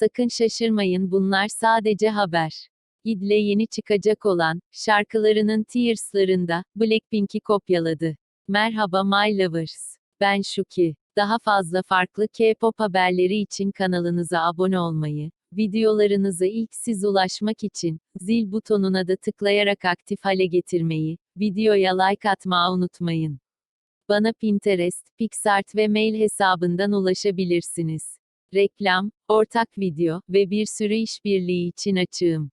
Sakın şaşırmayın bunlar sadece haber. Gidle yeni çıkacak olan, şarkılarının Tears'larında, Blackpink'i kopyaladı. Merhaba My Lovers. Ben Şuki. Daha fazla farklı K-pop haberleri için kanalınıza abone olmayı, videolarınıza ilk siz ulaşmak için, zil butonuna da tıklayarak aktif hale getirmeyi, videoya like atmayı unutmayın. Bana Pinterest, PixArt ve mail hesabından ulaşabilirsiniz. Reklam, ortak video ve bir sürü işbirliği için açığım.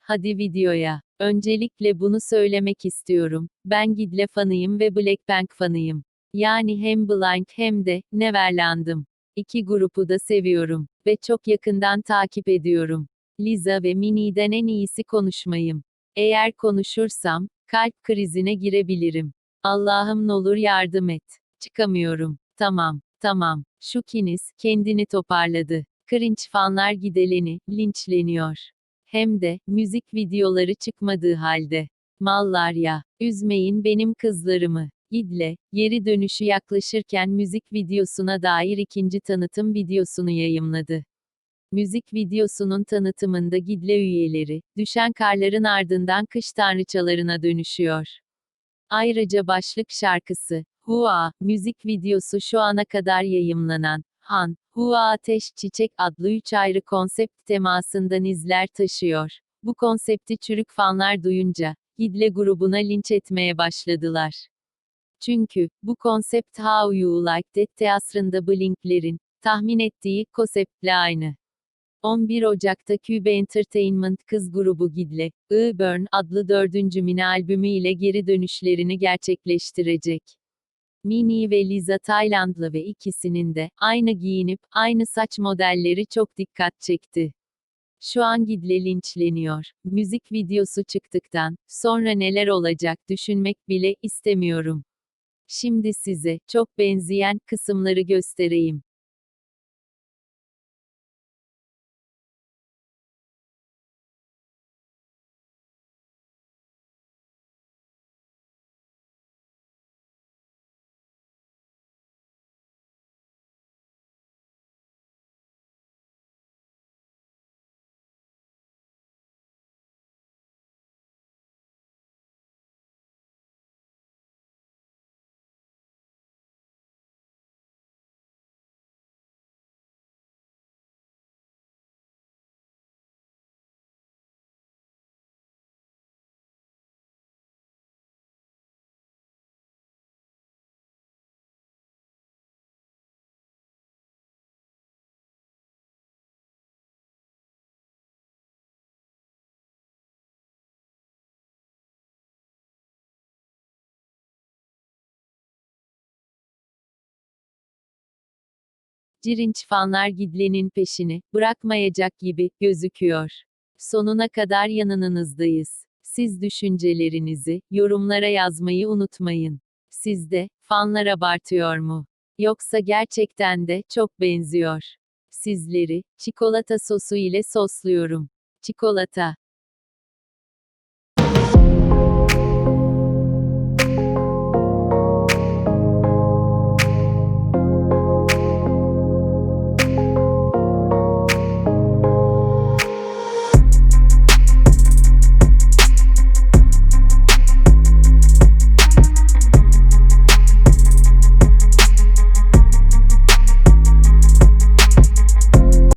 Hadi videoya. Öncelikle bunu söylemek istiyorum. Ben Gidle fanıyım ve Blackpink fanıyım. Yani hem Blind hem de Neverland'ım. İki grupu da seviyorum ve çok yakından takip ediyorum. Lisa ve Minnie'den en iyisi konuşmayım. Eğer konuşursam kalp krizine girebilirim. Allah'ım nolur yardım et. Çıkamıyorum. Tamam, tamam. Şukiniz kendini toparladı. Cringe fanlar gideleni linçleniyor. Hem de müzik videoları çıkmadığı halde. Mallar ya, üzmeyin benim kızlarımı. Gidle, geri dönüşü yaklaşırken müzik videosuna dair ikinci tanıtım videosunu yayımladı. Müzik videosunun tanıtımında Gidle üyeleri, düşen karların ardından kış tanrıçalarına dönüşüyor. Ayrıca başlık şarkısı, Hua, müzik videosu şu ana kadar yayımlanan, Han, Hua Ateş Çiçek adlı üç ayrı konsept temasından izler taşıyor. Bu konsepti çürük fanlar duyunca, Gidle grubuna linç etmeye başladılar. Çünkü, bu konsept How You Like That teatrında Blink'lerin, tahmin ettiği konseptle aynı. 11 Ocak'ta Cube Entertainment kız grubu Gidle, I Burn adlı dördüncü mini albümü ile geri dönüşlerini gerçekleştirecek. Minnie ve Lisa Taylandlı ve ikisinin de, aynı giyinip, aynı saç modelleri çok dikkat çekti. Şu an Gidle linçleniyor. Müzik videosu çıktıktan, sonra neler olacak düşünmek bile istemiyorum. Şimdi size, çok benzeyen, kısımları göstereyim. Cirinç fanlar Gidle'nin peşini bırakmayacak gibi gözüküyor. Sonuna kadar yanınızdayız. Siz düşüncelerinizi yorumlara yazmayı unutmayın. Sizde fanlar abartıyor mu? Yoksa gerçekten de çok benziyor. Sizleri çikolata sosu ile sosluyorum. Çikolata